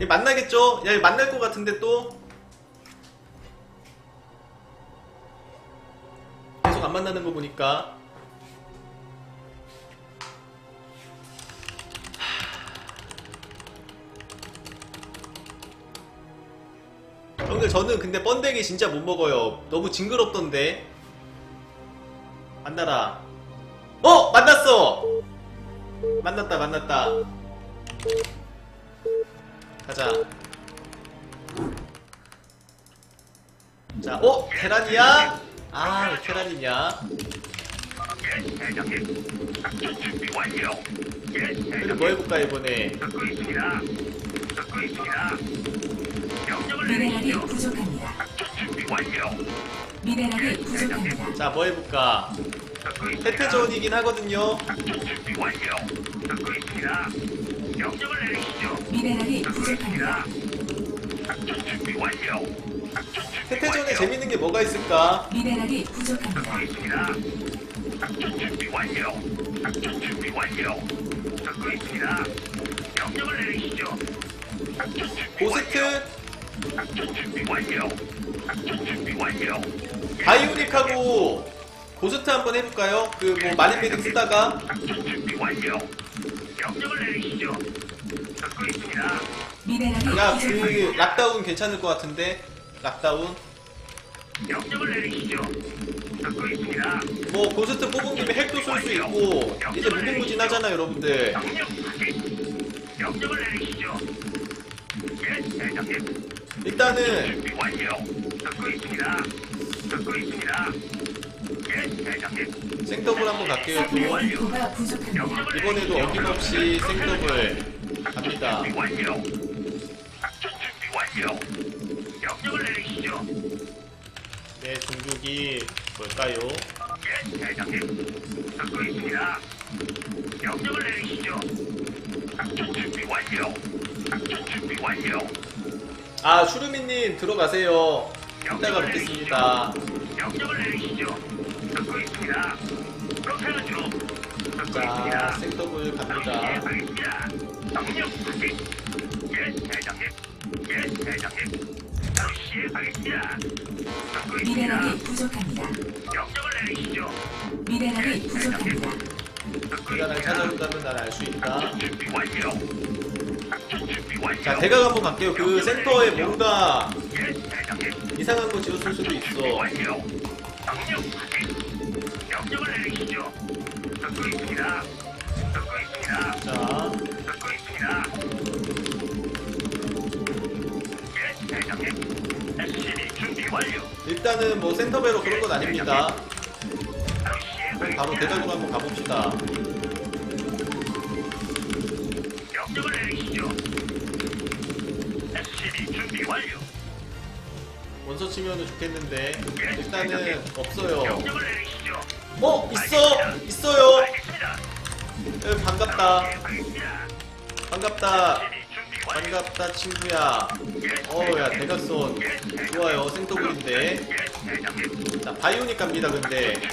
얘 만나겠죠? 야, 얘 만날 것 같은데 또? 계속 안 만나는 거 보니까. 형들 저는 근데 번데기 진짜 못 먹어요. 너무 징그럽던데. 만나라. 어! 만났어! 만났다 만났다. 가자. 자, 어? 테란이야? 아, 왜 테란이냐? 그래도. 뭐 해볼까, 이번에? 미네랄이. 부족합니다. 미네랄이 부족합니다. 자, 뭐 해볼까? 테트존이긴 하거든요. 완료. 명령을 내리시죠. 미네랄이 부족합니다. 작전 준비 완료. 작전 준비 테트존에 완료. 재밌는 게 뭐가 있을까? 미네랄이 부족합니다. 듣고 있습니다. 작전 준비 완료. 작전 준비 완료. 듣고 있습니다. 명령을 내리시죠. 작전 준비 완료. 고스트, 작전 준비 완료. 작전 준비 완료. 바이오닉하고 고스트 한번 해볼까요? 그 뭐 마린 메딕 쓰다가 작전 준비 완료. 명령을 내리시죠. 듣고 있습니다. 미네랄이 야, 그. 락다운 괜찮을 것 같은데? 락다운? 명령을 내리시죠. 듣고 있습니다. 뭐 고스트 뽑은 김에 핵도 쏠 수 있고 이제 무궁무진하잖아 여러분들 명령 확인. 명령을 내리시죠. 예, 대장님. 일단은 준비 완료. 듣고 있습니다. 듣고 있습니다. 예, 대장님. 생더블 한번 갈게요. 명령을 이번에도. 어김없이 생더블 갑니다. 네 종족이 뭘까요? 아 슈루미님 들어가세요 이따가 뵙겠습니다 명령을 내리시죠. 듣고 있습니다. 그렇게 하죠. 듣고 자 있습니다. 생더블 갑니다 알겠습니다. 명령 확인. 예, 대장님. 예, 대장님. 바로 시행하겠습니다. 듣고 있습니다. 미네랄이 부족합니다. 명령을 내리시죠. 미네랄이 부족합니다. 듣고 날 있습니다. 찾아온다면 난 알 수 있다 작전 준비 완료. 작전 준비 완료. 자 대각 한번 갈게요 그 센터에 뭔가 예, 대장님. 이상한 거 지었을 수도 있어 완료. 명령. 명령을 내리시죠. 듣고 있습니다. 듣고 있습니다. 자 듣고 있습니다. 예, 대장님. SCB 준비 완료. 일단은 뭐 센터배로 그런 건 아닙니다 바로. 대각으로 한번 가봅시다 명령을 내리시죠. SCB 준비 완료. 원서 치면은 좋겠는데 일단은 없어요 명령을 내리시죠. 어 있어 있어요. 에, 반갑다. 반갑다. 반갑다 친구야 예, 어야 대각선 좋아요 대장님. 자 바이오닉 갑니다 근데 자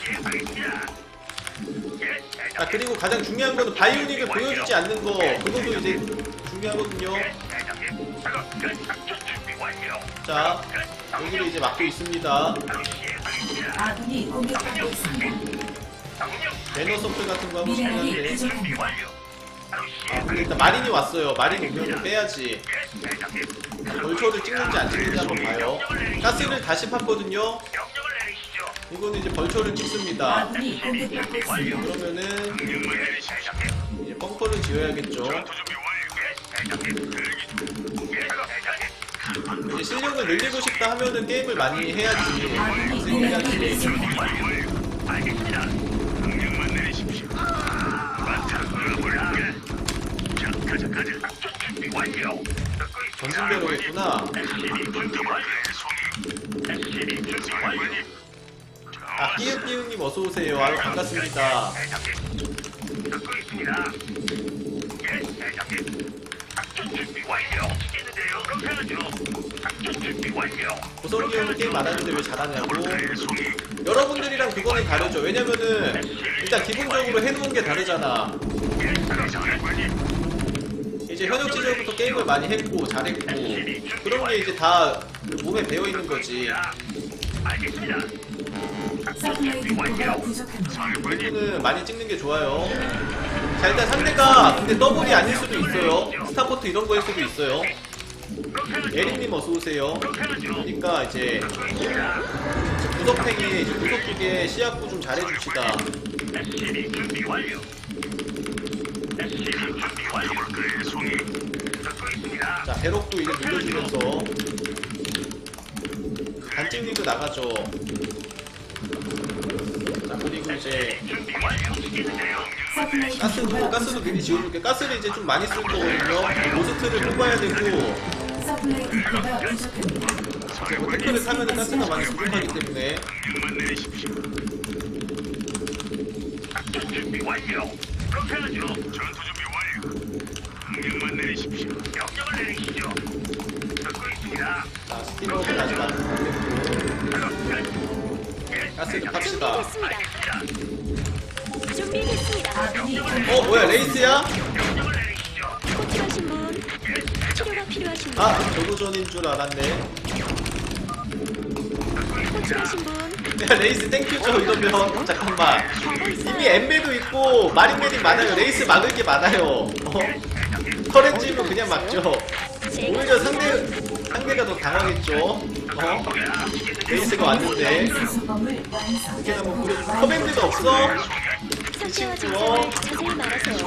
대장님. 그리고 가장 중요한 거는 바이오닉을 보여주지 않는 거 그것도 이제 중요하거든요. 자 끝. 여기를 이제 막고 있습니다 아군이 공격받고 있습니다. 명령. 매너 서플 같은 거 하고 싶긴 미네랄이 한데. 바로 아 근데. 일단 마린이 왔어요 마린 오면 빼야지. 벌초를 찍는지 안 찍는지 한번 봐요 가스를 다시 팠거든요. 이거는 이제 벌초를 찍습니다 아군이 공격받고 있습니다. 그러면은. 이제 벙커를 지어야겠죠 이제 실력을 늘리고 싶다 하면은 게임을 많이 해야지 생각이. 알겠습니다. 명령만 내리십시오. 마차 끌어볼라. 자, 가자, 가자. 준비 완료. 완료. 아 끼우끼우님 어서오세요 아유 반갑습니다 있습니다. 준비 완료. 형은 게임 안 하는데 왜 잘하냐고. 여러분들이랑 그거는 다르죠 왜냐면은 일단 기본적으로 해놓은 게 다르잖아. 이제 현역 시절부터 게임을 많이 했고 잘했고 그런 게 이제 다그 몸에 배어 있는 거지. 이분은 많이 찍는 게 좋아요. 자 일단 상대가 근데 더블이 아닐 수도 있어요. 스타포트 이런 거일 수도 있어요. 에릭님 어서 오세요. 그러니까 이제 구석탱이 구석 쪽에 시야구 좀 잘해줍시다. 자 배럭도 이제 눌러주면서 단찍님도 나가죠. 자 그리고 이제 가스도 가스도 미리. 지워줄게. 가스를 이제 좀 많이 쓸 거거든요. 로스트를 뽑아야 되고 태클을 타면은 가스가 많이 부족하기 때문에 명만 내리십시오. 작전 준비 완료. 그렇게 하죠. 전투 준비 완료. 명만 내리십시오. 명령을 내리시죠. 듣고 있습니다. 자 아직 안 됐고 가스를 팝시다. 준비됐습니다. 아군이 어 뭐야 레이스야? 아 저도전인 줄 알았네. 호출하신 분 야 레이스 땡큐죠 이러면 잠깐만 가고 있어요. 이미 엠베도 있고 마린 메딕 많아요 레이스 막을 게 많아요 어? 집은 그냥 막죠 오히려 상대 상대가 더 당하겠죠 어? 레이스가 왔는데. 이렇게 하면 우리 커맨드가 없어 상태와 어? 증상을 자세히 말하세요.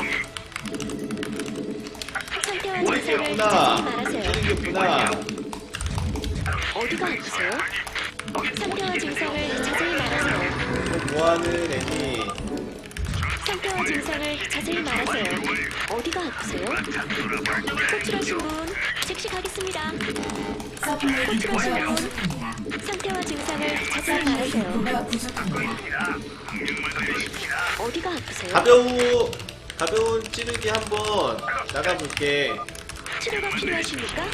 상태와 증상을 있구나 자세히 말하세요. 생겼구나 어디가 아프세요? 상태와 증상을 자세히 말하세요. 뭐하는 애니 상태와 증상을 자세히 말하세요. 어디가 아프세요? 호출하신 분 즉시 가겠습니다. 서플라이 디포가 부족합니다. 상태와 증상을 자세히 서플라이 말하세요. 디포가 부족합니다. 어디가 아프세요? 가벼운 가벼운 찌르기 한번 나가볼게 치료가 필요하십니까?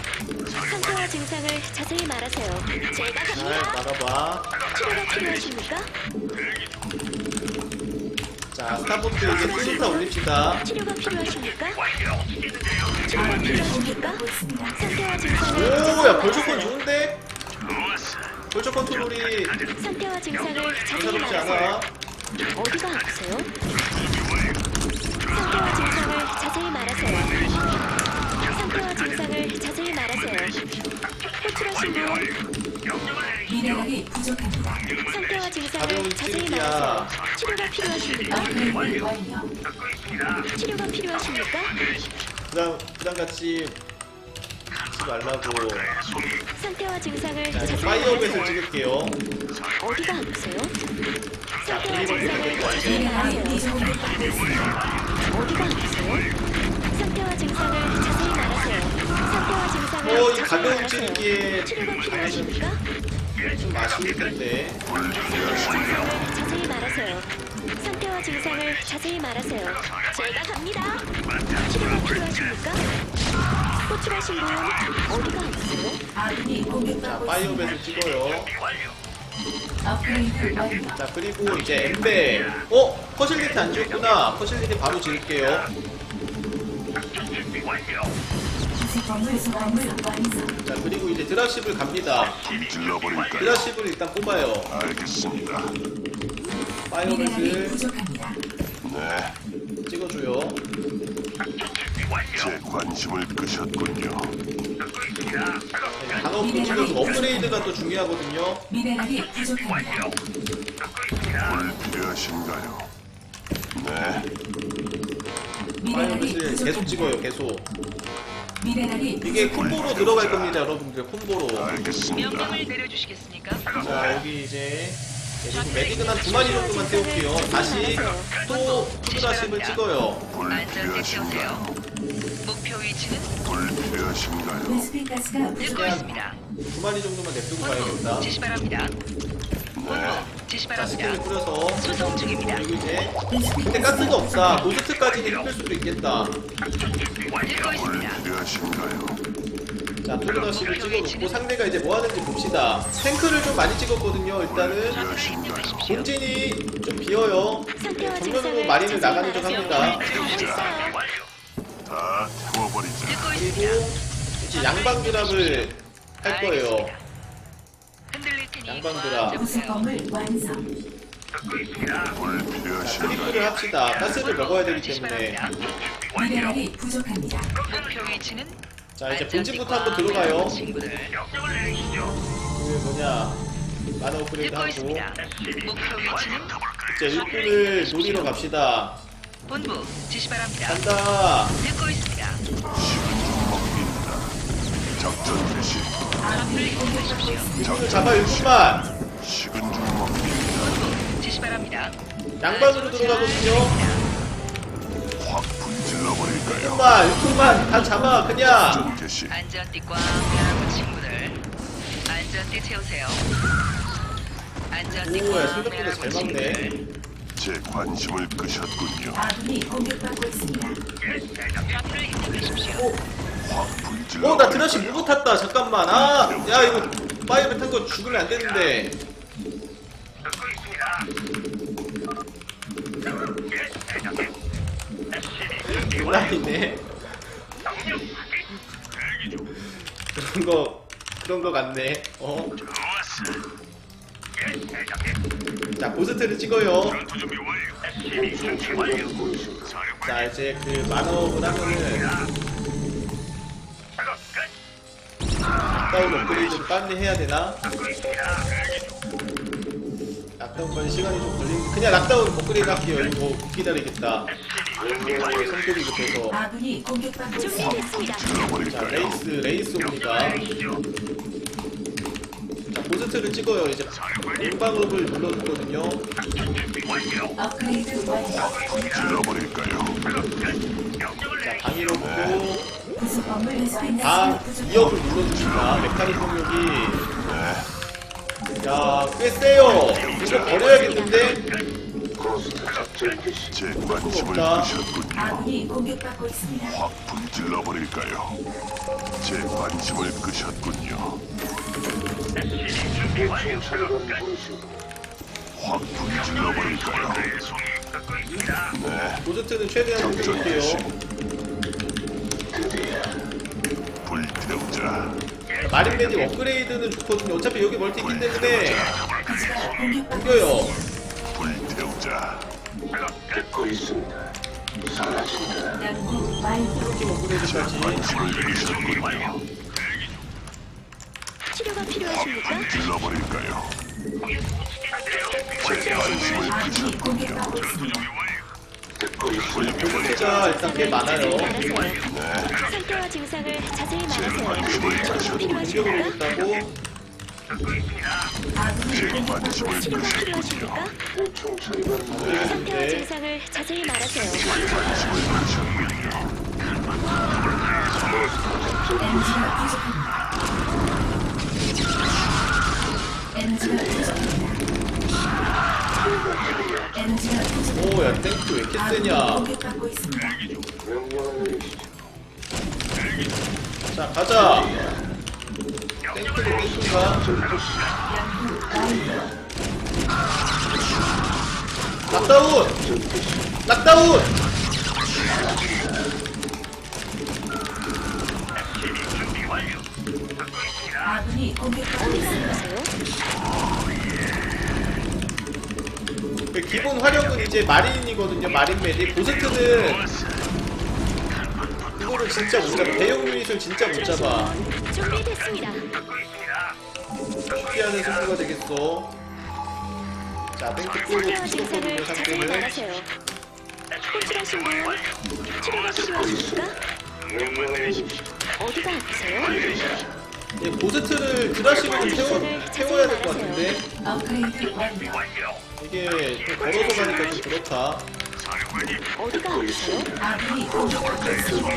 상태와 증상을 자세히 말하세요. 제가 잘 갑니다. 나가봐 치료가 필요하십니까? 자 스타포트 이제 풀스타 올립시다 치료가 필요하십니까? 치료가 필요하십니까? 상태와 증상을 오 야 벌초권 좋은데? 벌초 컨트롤이 상태와 증상을 자세히 말하세요. 않아 어디가 아프세요? 상태와 증상을 자세히 말하세요. 상태와 증상을 자세히 말하세요. 호출하신 분 미네랄이 부족합니다. 상태와 증상을 자세히. 말하세요. 치료가 필요하십니까? 업그레이드 완료. 치료가 필요하십니까? 부담 부담같이 하지 말라고 상태와 증상을 자 이제 자세히 파이어벳을. 찍을게요 어디가 아프세요? 자 상태와 증상을 자세히 말하세요. 미네랄이. 어디가 아프세요? 증상을 어, 이 가벼운. 찌르기에 치료가 필요하십니까? 좀 증상을 자세히 말하세요. 상태와 증상을 자세히 말하세요. 제가 갑니다. 치료가 필요하십니까? 호출하신 분 어디가 아프세요? 아군이 자 공격받고 파이어벳을 있습니다. 찍어요 업그레이드 완료. 자 그리고 이제 엠베 어? 퍼실리티 안 지웠구나 퍼실리티 바로 지을게요. 자 그리고 이제 드랍십을 갑니다 찔러버릴까요? 드랍십을 일단 뽑아요 알겠습니다. 파이어벳을 부족합니다. 네, 찍어줘요 제 관심을 끄셨군요. 단어도 찍어서 업그레이드가 또 중요하거든요 미네랄이 부족합니다. 물 필요하신가요? 네, 미네랄이 파이어벳을 계속 부족합니다. 찍어요 계속 미네랄이 이게 콤보로 들어갈 겁니다 여러분들 콤보로 알겠습니다. 명령을 내려주시겠습니까? 자 여기 이제 그리고 메딕은 한두 마리 정도만 태울게요 다시 또 푸드라십을 찍어요 안전대 필요하신가요? 세우세요. 목표 위치는 불 필요하신가요? 베스핀 가스가 부족. 듣고 있습니다. 두 마리 정도만 냅두고 본부 가야겠다 지시 바랍니다. 네, 지시 자 스킬을 바랍니다. 뿌려서 수송 중입니다. 그리고 이제 근데 가스가 없다 노스트까지는 힘들 수도 있겠다 듣고 불 있습니다. 필요하신가요? 자 푸드라십을 찍어놓고 상대가 이제 뭐 하는지 봅시다 탱크를 좀 많이 찍었거든요 일단은? 본진이 좀 비어요 상태와 정면으로 증상을 마린을 나가는 척. 합니다. 다 태워버리자. 듣고 그리고 있습니다. 이제 양방 드랍을 할 거예요. 알겠습니다. 완성. 불필요하신가요? 트리플을 합시다. 가스를 먹어야 되기 때문에. 미네랄이 부족합니다. 목표 위치는 자 이제 본진부터 꽉 한번 들어가요. 친구들. 그 뭐냐 만화 업그레이드 듣고 하고 있습니다. 목표 위치는 이제 일꾼을 노리러 갑시다. 본부 지시 바랍니다. 간다. 듣고 있습니다. 작전 개시. 일꾼을 잡아. 식은 죽 지시 바랍니다. 양방으로 들어가거든요. 확 불질러버릴까요? 일꾼만 일꾼만 다 잡아 그냥. 개시. 안전띠 꽉 매라고 친구들. 안전띠 채우세요. 안전띠 오야 꽉 생각보다 매라고 잘 막네. 친구들. 제 관심을 끄셨군요. 아군이 공격받고 있습니다. 좌표를 입력하십시오. 확 불질러. 어 나 드라시 무브 탔다 잠깐만 아 야 이거 파이브 탄거 죽으면 안 되는데 듣고 있습니다. 예, 대장님. 온라인에. 그런 거 그런 거 같네 어? 자 고스트를 찍어요 자 이제 그 만화업을 하 락다운 업그레이드를 빨리 해야 되나? 대기 중. 락다운까지 시간이 좀 걸리는 그냥 락다운 업그레이드 할게요 이거 못 기다리겠다 완료. 성격이 급해서 아군이 공격받고 있습니다. 준비됐습니다. 자? 레이스 레이스 옵니다. 자 고스트를 찍어요 이제 준비 완료. 업그레이드 완료. 자. 방위로고 구성범을 회수한 다 부족합니다. 2업을 눌러주신다 메카닉 공격이 야 꽤 세요 이거 버려야겠는데 제 관심을 없다. 끄셨군요. 아군이 공격받고 있습니다. 확 불질러버릴까요? 제 관심을 끄셨군요. 확 불질러버릴까요? 있습니다. 고스트는 최대한. 공격할게요 마린 매직 업그레이드는 좋거든요 어차피 여기 멀티기 때문에 기지가 공격받고 이겨요 불태우자. 작업 끝. 연구 완료. 팀 업그레이드까지. 치료가 확 필요하십니까? 제 관심을 아군이 끄셨군요. 공격받고 있습니다. 숫자 일단 꽤 많아요 상태와 증상을 자세히 말하세요. 필요하십니까? 치료가. 필요하십니까? 상태와 네. 증상을 자세히 말하세요. 부족합니다. 오야 탱크 왜 이렇게 세냐. 자 가자. 탱크를 깼습니다 락다운! 락다운! 아군이 공격받고 있습니다. 보세요. 그 기본 화력은 이제 마린이거든요 마린 메디 고스트는 이거를 진짜 못 잡아 대형 유닛을 진짜 못 잡아 준비됐습니다. 쉽게 하는 승부가 되겠어 자 탱크 끌고 자세히 상대는. 호출하신 분 치료가 필요하십니까? 어디가 아프세요? 예, 고스트를 드라시로 좀 태워, 태워야 될 것 같은데 업그레이드 완료. 이게 좀 걸어서 가니까 좀 그렇다 어디가 아프세요? 아군이 공격받고 있습니다.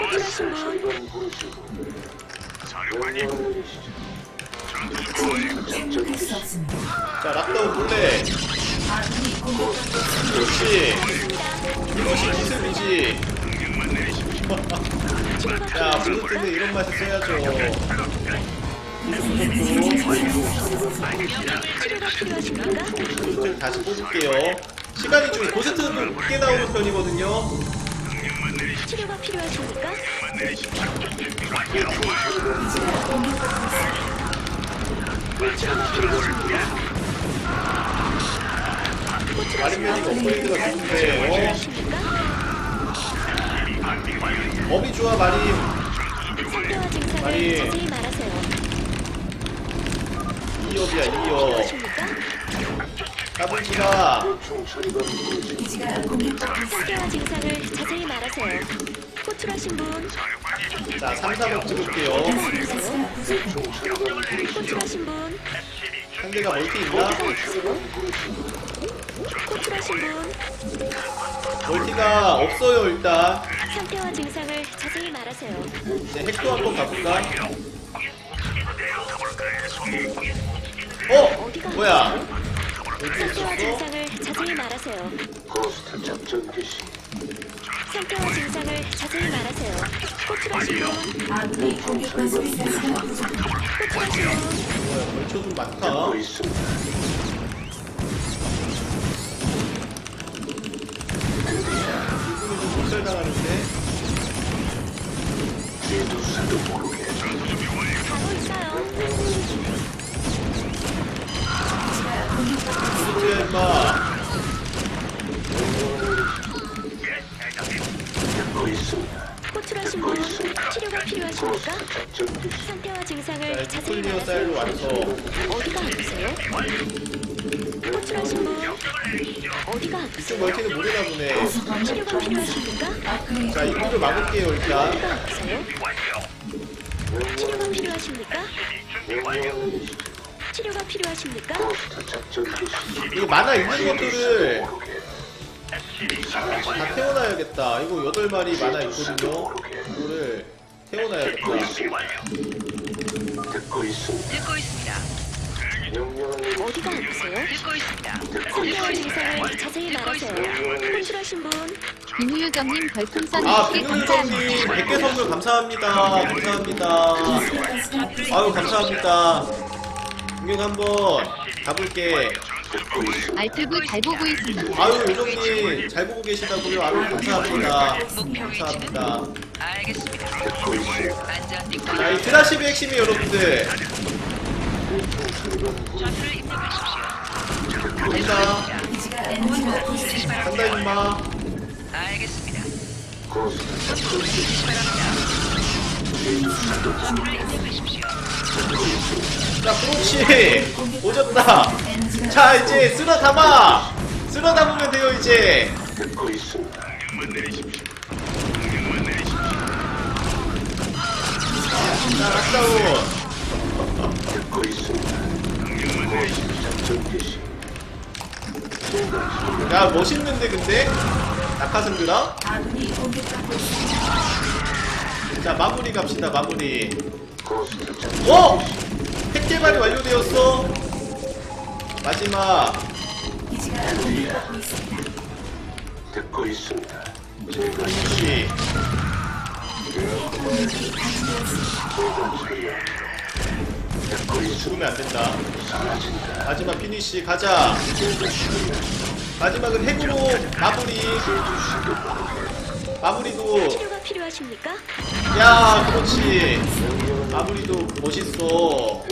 호출하신 분 생각할 수 없습니다. 자 락다운 볼래 아군이 공격받고 있습니다. 그렇지 이것이 기습이지 야 고스트는 이런 맛에 써야죠? 고스트를 다시 뽑을게요 시간이 좀 고스트는 좀 늦게 나오는 편이거든요 치료가 필요하십니까? 마린면이 업그레이드가 좋은데 어? 업이 좋아 마린 상태와 증상을 아니. 자세히 말하세요. 2업이야 2업 필요하십니까? 까불지마 기지가. 상태와 증상을 자세히 말하세요. 호출하신 분, 자 3, 4업 찍을게요. 호출하신 분, 상대가 멀티 있나? 호출하신 분, 멀티가 없어요 일단 상태와 증상을 자세히 말하세요. 이제 핵도 한번 가볼까? 어? 뭐야? 상태와 있었어? 증상을 자세히 말하세요. 상태와 증상을 자세히 말하세요. 호출하신 분, 아군이 공격받고 있습니다. 호출하신 분, 뭐야 벌초 좀 많다 이분이 좀 있어요. 누구야 임마 호출하신 분, 치료가 필요하십니까? 상태와 증상을 자 자세히 튜클리어 사일로 말하세요. 완성 어디가 아프세요? 호출하신 분, 어디가 이쪽 아프세요? 멀티는 모르나 보네 치료가 자 입구를 막을게요 일단 어디가 아프세요? 치료가 필요하십니까? 치료가 필요하십니까? 이거 만화 있는 것들을 다 태워놔야겠다 이거 8마리 만화 있거든요 이거를 태워놔야겠다 듣고 있습니다. 어디가 아프세요? 듣고 있습니다. 상태와 증상을 자세히 말하세요. 호출하신 분, 김우유정님 별풍선 아 100개 비누유정님 감사합니다. 100개 선물 감사합니다 감사합니다. 아유 감사합니다 공격 한번 가볼게 알뜰구 잘 보고 있습니다. 아유 요정님 잘 보고 계시다고요 아유 감사합니다 감사합니다 알겠습니다. 자이 드라시브 핵심이 여러분들 부족합니다. 간다 임마 알겠습니다. 자 그렇지 오졌다 자 이제 쓸어 담아 쓸어 담으면 돼요 이제 자 락다운 야 멋있는데 근데 낙하승들아. 자 마무리 갑시다 마무리 어? 핵 개발이 완료되었어 마지막 공격받고 있습니다. 역시 감지되었습니다. 죽으면 안 된다. 마지막 피니시 가자. 마지막은 핵으로 마무리. 마무리도. 치료가 필요하십니까? 야 그렇지. 마무리도 멋있어.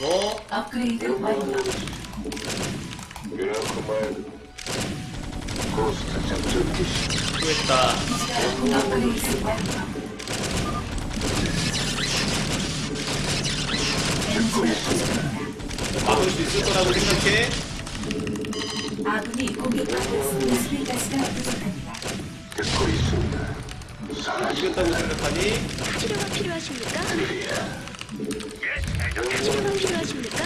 뭐? 업그레이드 완료. 수고했다. 막을 수 있을 거라고 생각해 아군이. 이겼다고 생각하니 치료가 필요하십니까? 필요하십니까?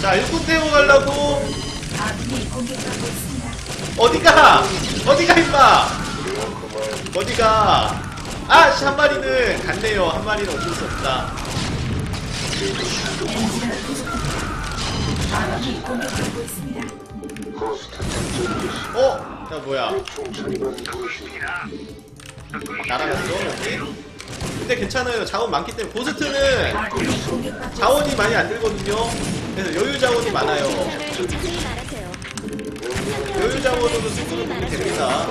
자 일꾼 태워 가려고 어디가 어디가 임마 어디가 아 씨 한 마리는 갔네요 한 마리는 어쩔 수 없다. 어? 야 뭐야 날아갔어 여기? 근데 괜찮아요. 자원 많기 때문에 공격받고 자원이 많이 안 들거든요. 그래서 여유 자원이 많아요. 여유 자원으로 승부를 보면 됩니다.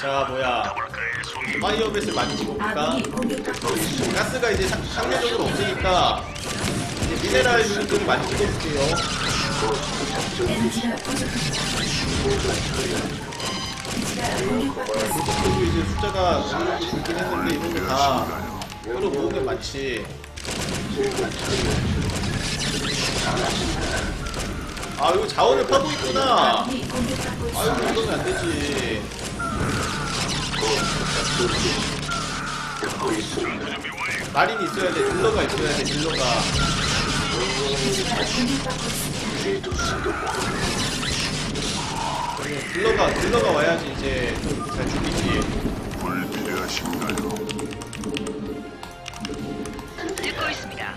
자 뭐야 파이어벳을 많이 있습니다. 가스가 이제 상- 상대적으로 없으니까 이제 미네랄 유닛들을 많이 찍어볼게요. 그리고 이제 숫자가 줄긴 했는데 이런 거다 서로 모으면 많지. 아 이거 자원을 파고 있구나. 있습니다. 아이고 이러면 안 되지. 마린이 있어야 돼. 딜러가 있어야 돼. 딜러가. 딜러가 딜러가 와야지 이제 좀 잘 죽이지. 불필요하신가요? 듣고 있습니다.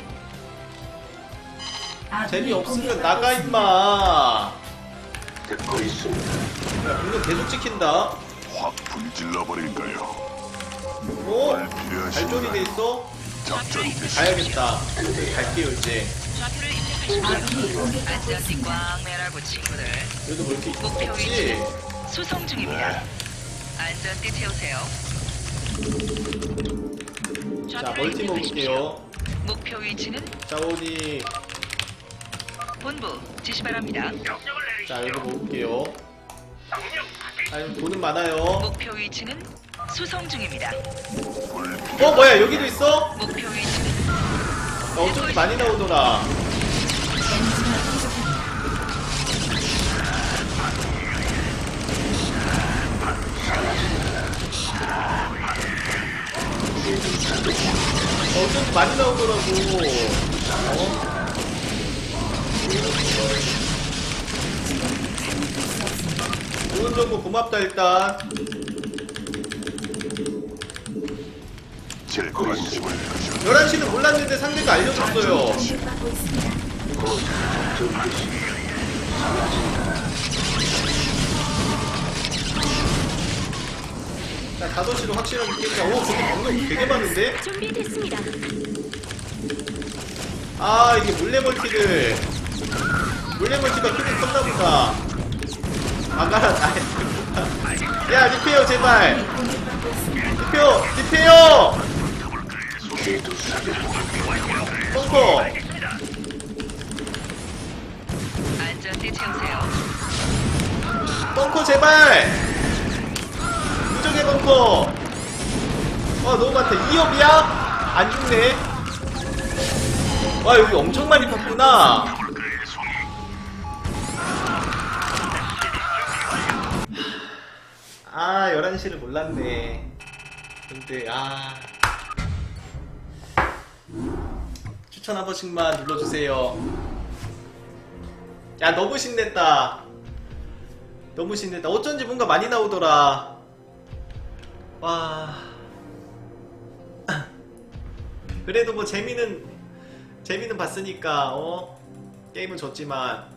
아군이 재미 없으면 공격받고 나가 있습니다. 임마. 야 분명 계속 찍힌다. 확 불질러 버릴까요? 어? 발전이 돼 불필요하신가요? 있어? 작전 개시. 가야겠다. 갈게요 이제. 좌표를 입력하십시오. 아군이 공격받고 안전띠 있습니다. 꽉 매라고 친구들. 그래도 뭐 이렇게 목표 있지? 위치 수송 중입니다. 안전띠 채우세요. 자 좌표를 멀티 입력하십시오. 먹을게요. 목표 위치는 자원이 본부 지시 바랍니다. 명령을 자 내리시죠. 여기 먹을게요. 명령 확인. 아니 돈은 많아요. 목표 위치는 수송 중입니다. 어 뭐야 여기도 있어? 목표 어쩐지 많이 나오더라. 어쩐지 많이 나오더라고. 어? 좋은 정보 고맙다 일단. 제 관심을 가져. 11시는 몰랐는데 상대가 알려줬어요. 자 5시로 확실하게 깨자. 오 저기 방금 되게 많은데? 준비됐습니다. 아 이게 몰래 멀티를 몰래 멀티가 크게 컸나 보다. 아까라 아, 야 리페어 제발. 리페어 리페어. 펑커. 안전띠 채우세요. 벙커 제발! 무적의 벙커! 와 너무 많다 2업이야? 안 죽네 와 여기 엄청 많이 팠구나 아 11시를 몰랐네 근데 아 추천 한 번씩만 눌러주세요 야 너무 신냈다 너무 신났다. 어쩐지 뭔가 많이 나오더라. 와. 그래도 뭐 재미는 재미는 봤으니까 어 게임은 졌지만